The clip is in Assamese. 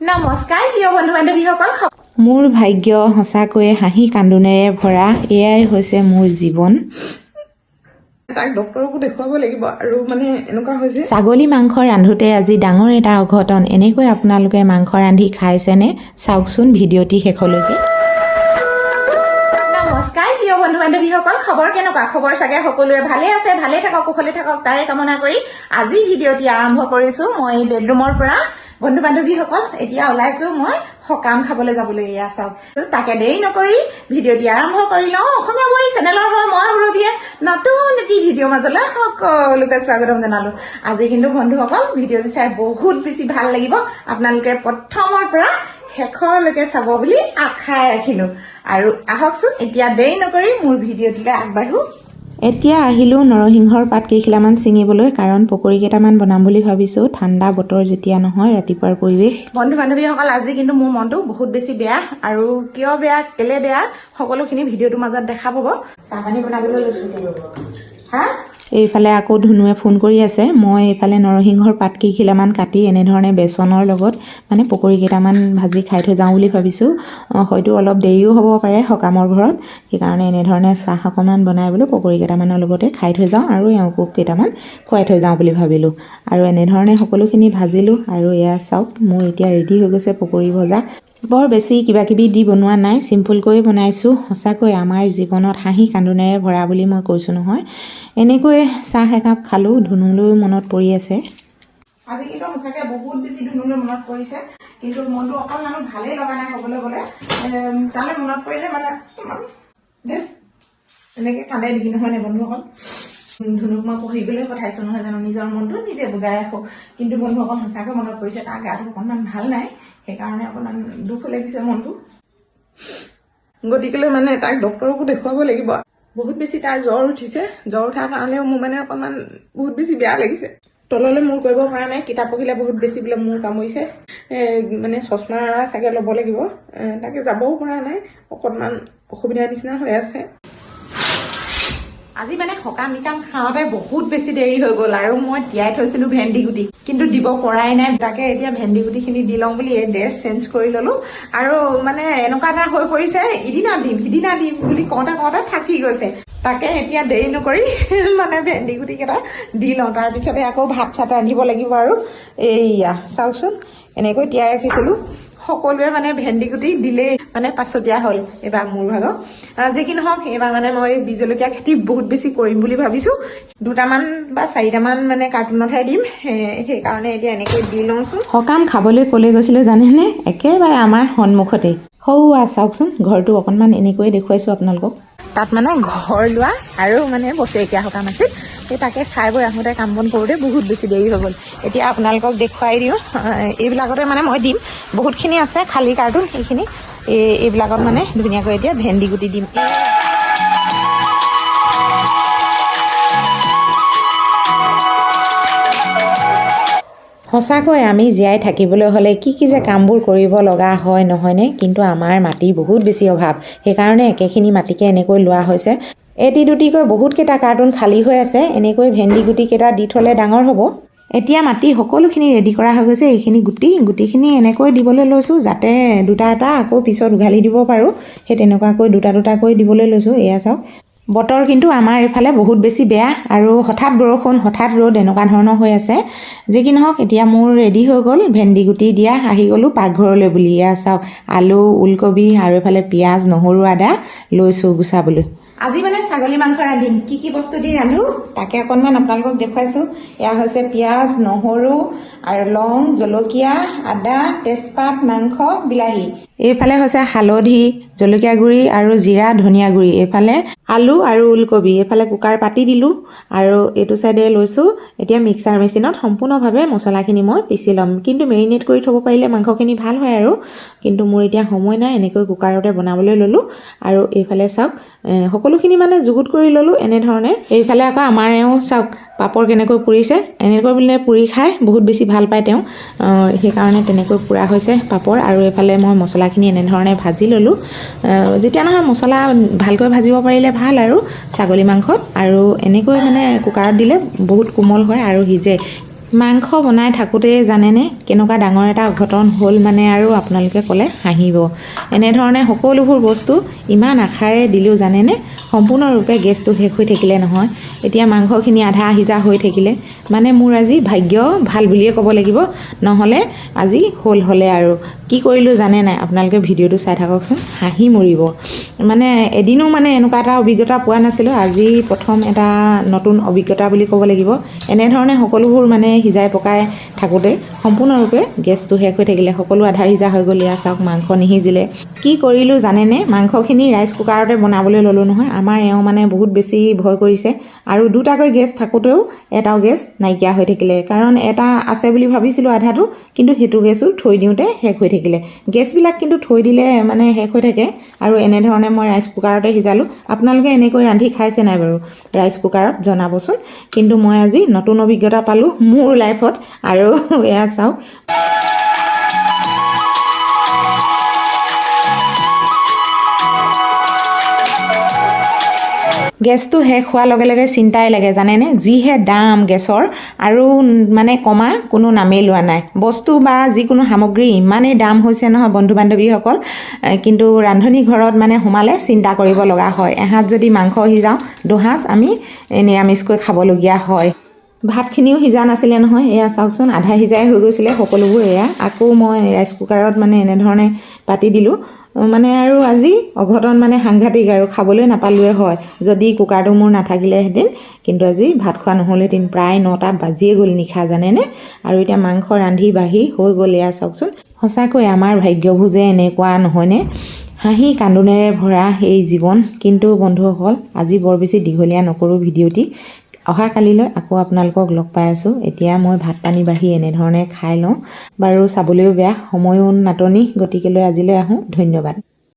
নমস্কাৰ প্ৰিয় বন্ধু বান্ধৱীসকল। মোৰ ভাগ্য সঁচাকৈয়ে হাঁহি কান্দোনেৰে ভৰা এয়াই হৈছে মোৰ জীৱন। তাক ডক্তৰকো দেখুৱাব লাগিব আৰু মানে এনেকুৱা হৈছে ছাগলী মাংস ৰান্ধোতে আজি ডাঙৰ এটা অঘটন। এনেকৈ আপোনালোকে মাংস ৰান্ধি খাইছেনে? চাওকচোন ভিডিঅ'টি শেষলৈকে। নমস্কাৰ প্ৰিয় বন্ধু বান্ধৱীসকল খবৰ কেনেকুৱা? খবৰ চাগে সকলোৱে ভালে আছে ভালে থাকক কুশলে থাকক তাৰে কামনা কৰি আজি ভিডিঅ'টি আৰম্ভ কৰিছোঁ। মই বেডৰুমৰ পৰা বন্ধু বান্ধৱীসকল এতিয়া ওলাইছোঁ মই সকাম খাবলৈ যাবলৈ এয়া চাওক তাকে দেৰি নকৰি ভিডিঅ'টি আৰম্ভ কৰি লওঁ। অসমীয়া বৰী চেনেলৰ হয় মই সুৰভিয়ে নতুন এটি ভিডিঅ' মাজলৈ সকলোকে স্বাগতম জনালোঁ। আজি কিন্তু বন্ধুসকল ভিডিঅ'টো চাই বহুত বেছি ভাল লাগিব। আপোনালোকে প্ৰথমৰ পৰা শেষলৈকে চাব বুলি আশা ৰাখিলোঁ। আৰু আহকচোন এতিয়া দেৰি নকৰি মোৰ ভিডিঅ'টোলৈ আগবাঢ়ো। এতিয়া আহিলোঁ নৰসিংহৰ পাত কেইখিলামান ছিঙিবলৈ কাৰণ পকৰি কেইটামান বনাম বুলি ভাবিছোঁ। ঠাণ্ডা বতৰ যেতিয়া নহয় ৰাতিপুৱাৰ পৰিৱেশ। বন্ধু বান্ধৱীসকল আজি কিন্তু মোৰ মনটো বহুত বেছি বেয়া আৰু কিয় বেয়া কেলে বেয়া সকলোখিনি ভিডিঅ'টোৰ মাজত দেখা পাব। চাহপানী বনাবলৈ লৈছোঁ। হা? এইফালে আকৌ ধুনুৱে ফোন কৰি আছে মই এইফালে নৰসিংহৰ পাত কেইখিলামান কাটি এনেধৰণে বেচনৰ লগত মানে পকৰি কেইটামান ভাজি খাই থৈ যাওঁ বুলি ভাবিছোঁ। হয়তো অলপ দেৰিও হ'ব পাৰে সকামৰ ঘৰত। সেইকাৰণে এনেধৰণে চাহ অকণমান বনাই বোলো পকৰি কেইটামানৰ লগতে খাই থৈ যাওঁ আৰু এওঁকো কেইটামান খুৱাই থৈ যাওঁ বুলি ভাবিলোঁ। আৰু এনেধৰণে সকলোখিনি ভাজিলোঁ আৰু এয়া চাওক মোৰ এতিয়া ৰেডি হৈ গৈছে পকৰি ভজা। বৰ বেছি কিবা কিবি দি বনোৱা নাই চিম্পুলকৈ বনাইছোঁ। সঁচাকৈ আমাৰ জীৱনত হাঁহি কান্দোনেৰে ভৰা বুলি মই কৈছোঁ নহয়। এনেকৈ চাহ একাপ খালোঁ ধুনুলৈও মনত পৰি আছে। আজি কিন্তু সঁচাকৈ বহুত বেছি ধুনুলৈ মনত পৰিছে কিন্তু মনটো অকণমানো ভালেই লগা নাই ক'বলৈ গ'লে। তালৈ মনত পৰিলে মানে এনেকৈ কান্দে নেকি নহয় নে বন্ধুসকল ধুনুক মই পঢ়িবলৈ পঠাইছোঁ নহয় জানো? নিজৰ মনটো নিজে বুজাই ৰাখোঁ। কিন্তু বন্ধুসকল সঁচাকৈ মনত পৰিছে তাৰ গাটো অকণমান ভাল নাই। সেইকাৰণে অকণমান দুখ লাগিছে মনটো। গতিকেলৈ মানে তাক ডক্তৰকো দেখুৱাব লাগিব। বহুত বেছি তাৰ জ্বৰ উঠিছে। জ্বৰ উঠাৰ কাৰণেও মোৰ মানে অকণমান বহুত বেছি বেয়া লাগিছে। তললৈ মূৰ কৰিব পৰা নাই। কিতাপ পঢ়িলে বহুত বেছি বোলে মূৰ কামুৰিছে। মানে চশমা চাগে ল'ব লাগিব। তাকে যাবও পৰা নাই। অকণমান অসুবিধাৰ নিচিনা হৈ আছে। আজি মানে সকাম নিকাম খাওঁতে বহুত বেছি দেৰি হৈ গ'ল আৰু মই তিয়াই থৈছিলো ভেন্দি গুটি। কিন্তু দিব পৰাই নাই তাকে এতিয়া ভেন্দি গুটিখিনি দি লওঁ বুলি এই ড্ৰেছ চেঞ্জ কৰি ল'লো। আৰু মানে এনেকুৱা এটা হৈ পৰিছে ইদিনা দিম সিদিনা দিম বুলি কওঁতে কওঁতে থাকি গৈছে। তাকে এতিয়া দেৰি নকৰি মানে ভেন্দি গুটি কেইটা দি লওঁ। তাৰপিছতে আকৌ ভাত চাত ৰান্ধিব লাগিব আৰু। এইয়া চাওকচোন এনেকৈ তিয়াই ৰাখিছিলোঁ। সকলোৱে মানে ভেন্দি গুটি দিলেই মানে পাছতীয়া হ'ল এইবাৰ মোৰ ভাগৰ। যি কি নহওক এইবাৰ মানে মই বীজ জলকীয়া খেতি বহুত বেছি কৰিম বুলি ভাবিছোঁ। দুটামান বা চাৰিটামান মানে কাৰ্টুনতহে দিম সেই- সেইকাৰণে এতিয়া এনেকৈ দি লওঁচোন। সকাম খাবলৈ ক'লৈ গৈছিলোঁ জানেনে? একেবাৰে আমাৰ সন্মুখতেই। সৌৱা চাওকচোন ঘৰটো অকণমান এনেকৈয়ে দেখুৱাইছোঁ আপোনালোকক। তাত মানে ঘৰ লোৱা আৰু মানে বছৰেকীয়া সকাম আছিল। সেই তাকে খাই বৈ আহোঁতে কাম বন কৰোঁতে বহুত বেছি দেৰি হৈ গ'ল। এতিয়া আপোনালোকক দেখুৱাই দিওঁ এইবিলাকতে মানে মই দিম। বহুতখিনি আছে, খালী কাৰ্টুন সেইখিনি। এই- এইবিলাকত মানে ধুনীয়াকৈ এতিয়া ভেন্দি গুটি দিম। সঁচাকৈ আমি জীয়াই থাকিবলৈ হ'লে কি কি যে কামবোৰ কৰিব লগা হয় নহয়নে? কিন্তু আমাৰ মাটিৰ বহুত বেছি অভাৱ। সেইকাৰণে একেখিনি মাটিকে এনেকৈ লোৱা হৈছে। এটি দুটিকৈ বহুতকেইটা কাৰ্টুন খালী হৈ আছে। এনেকৈ ভেন্দি গুটিকেইটা দি থ'লে ডাঙৰ হ'ব। এতিয়া মাটি সকলোখিনি ৰেডি কৰা হৈ গৈছে। এইখিনি গুটি গুটিখিনি এনেকৈ দিবলৈ লৈছোঁ যাতে দুটা এটা আকৌ পিছত উঘালি দিব পাৰোঁ। সেই তেনেকুৱাকৈ দুটা দুটাকৈ দিবলৈ লৈছোঁ। এয়া চাওক। বতৰ কিন্তু আমাৰ এইফালে বহুত বেছি বেয়া আৰু হঠাৎ বৰষুণ হঠাৎ ৰ'দ এনেকুৱা ধৰণৰ হৈ আছে। যি কি নহওক এতিয়া মোৰ ৰেডি হৈ গ'ল ভেন্দি গুটি দিয়া আহি গ'লোঁ পাকঘৰলৈ বুলি এয়া চাওক। আলু ওলকবি আৰু এইফালে পিঁয়াজ নহৰু আদা লৈছোঁ গুচাবলৈ। আজি মানে ছাগলী মাংস ৰান্ধিম। কি কি বস্তু দি ৰান্ধো? তাকে অকণমান আপোনালোকক দেখুৱাইছোঁ। এয়া হৈছে পিঁয়াজ নহৰু আৰু লং জলকীয়া আদা তেজপাত মাংস বিলাহী। এইফালে হৈছে হালধি জলকীয়া গুড়ি আৰু জিৰা ধনিয়া গুড়ি। এইফালে আলু আৰু ওলকবি এইফালে কুকাৰ পাতি দিলোঁ আৰু এইটো চাইডে লৈছোঁ। এতিয়া মিক্সাৰ মেচিনত সম্পূৰ্ণভাৱে মছলাখিনি মই পিচি ল'ম। কিন্তু মেৰিনেট কৰি থ'ব পাৰিলে মাংসখিনি ভাল হয় আৰু। কিন্তু মোৰ এতিয়া সময় নাই এনেকৈ কুকাৰতে বনাবলৈ ল'লোঁ। আৰু এইফালে চাওক সকলোখিনি মানে যুগুত কৰি ল'লোঁ এনেধৰণে। এইফালে আকৌ আমাৰ এওঁ চাওক পাপৰ কেনেকৈ পুৰিছে। এনেকৈ বোলে পুৰি খাই বহুত বেছি ভাল পায় তেওঁ। সেইকাৰণে তেনেকৈ পুৰা হৈছে পাপৰ। আৰু এইফালে মই মছলাখিনি এনেধৰণে ভাজি ল'লোঁ। যেতিয়া নহয় মছলা ভালকৈ ভাজিব পাৰিলে ভাল আৰু ছাগলী মাংসত। আৰু এনেকৈ মানে কুকাৰত দিলে বহুত কোমল হয় আৰু সিজে। মাংস বনাই থাকোঁতেই জানেনে কেনেকুৱা ডাঙৰ এটা অঘটন হ'ল মানে আৰু আপোনালোকে ক'লে হাঁহিব। এনেধৰণে সকলোবোৰ বস্তু ইমান আশাৰে দিলেও জানেনে? সম্পূৰ্ণৰূপে গেছটো শেষ হৈ থাকিলে নহয়। এতিয়া মাংসখিনি আধা সিজা হৈ থাকিলে। মানে মোৰ আজি ভাগ্য ভাল বুলিয়ে ক'ব লাগিব। নহ'লে আজি হ'ল হ'লে আৰু। কি কৰিলোঁ জানে নাই? আপোনালোকে ভিডিঅ'টো চাই থাককচোন। হাঁহি মৰিব। মানে এদিনো মানে এনেকুৱা এটা অভিজ্ঞতা পোৱা নাছিলোঁ। আজি প্ৰথম এটা নতুন অভিজ্ঞতা বুলি ক'ব লাগিব। এনেধৰণে সকলোবোৰ মানে সিজাই পকাই থাকোঁতে সম্পূৰ্ণৰূপে গেছটো শেষ হৈ থাকিলে। সকলো আধা সিজা হৈ গ'ল। এয়া চাওক মাংস নিসিজিলে। কি কৰিলোঁ জানেনে? মাংসখিনি ৰাইচ কুকাৰতে বনাবলৈ ল'লোঁ নহয়। আমাৰ এওঁ মানে বহুত বেছি ভয় কৰিছে। আৰু দুটাকৈ গেছ থাকোঁতেও এটাও গেছ নাইকিয়া হৈ থাকিলে। কাৰণ এটা আছে বুলি ভাবিছিলোঁ আধাটো। কিন্তু সেইটো গেছো থৈ দিওঁতে শেষ হৈ থাকিলে। গেছবিলাক কিন্তু থৈ দিলে মানে শেষ হৈ থাকে। আৰু এনেধৰণে মই ৰাইচ কুকাৰতে সিজালোঁ। আপোনালোকে এনেকৈ ৰান্ধি খাইছে নাই বাৰু? ৰাইচ কুকাৰত জনাবচোন। কিন্তু মই আজি নতুন অভিজ্ঞতা পালোঁ মোৰ লাইফত। আৰু এয়া চাওক। গেছটো শেষ হোৱাৰ লগে লগে চিন্তাই লাগে জানেনে? যিহে দাম গেছৰ আৰু মানে কমা কোনো নামেই লোৱা নাই। বস্তু বা যিকোনো সামগ্ৰী ইমানেই দাম হৈছে নহয় বন্ধু বান্ধৱীসকল কিন্তু ৰান্ধনি ঘৰত মানে সোমালে চিন্তা কৰিব লগা হয়। এসাঁজ যদি মাংস সিজাওঁ দুসাঁজ আমি নিৰামিষকৈ খাবলগীয়া হয়। ভাতখিনিও সিজা নাছিলে নহয় এয়া চাওকচোন আধা সিজাই হৈ গৈছিলে সকলোবোৰ এয়া। আকৌ মই ৰাইচ কুকাৰত মানে এনেধৰণে পাতি দিলোঁ। মানে আৰু আজি অঘটন মানে সাংঘাতিক আৰু খাবলৈ নাপালোৱে হয়। যদি কুকাৰটো মোৰ নাথাকিলেহেঁতেন কিন্তু আজি ভাত খোৱা নহ'লেহেঁতেন প্ৰায় নটা বাজিয়ে গ'ল নিশা জানেনে? আৰু এতিয়া মাংস ৰান্ধি বাঢ়ি হৈ গ'ল এয়া চাওকচোন। সঁচাকৈ আমাৰ ভাগ্যবোৰ যে এনেকুৱা নহয়নে? হাঁহি কান্দোনেৰে ভৰা এই জীৱন। কিন্তু বন্ধুসকল আজি বৰ বেছি দীঘলীয়া নকৰোঁ ভিডিঅ'টি। অহাকালিলৈ আকৌ আপোনালোকক লগ পাই আছোঁ। এতিয়া মই ভাত পানী বাঢ়ি এনেধৰণে খাই লওঁ। বাৰু চাবলৈও বেয়া সময়ো নাটনি গতিকেলৈ আজিলৈ আহোঁ। ধন্যবাদ।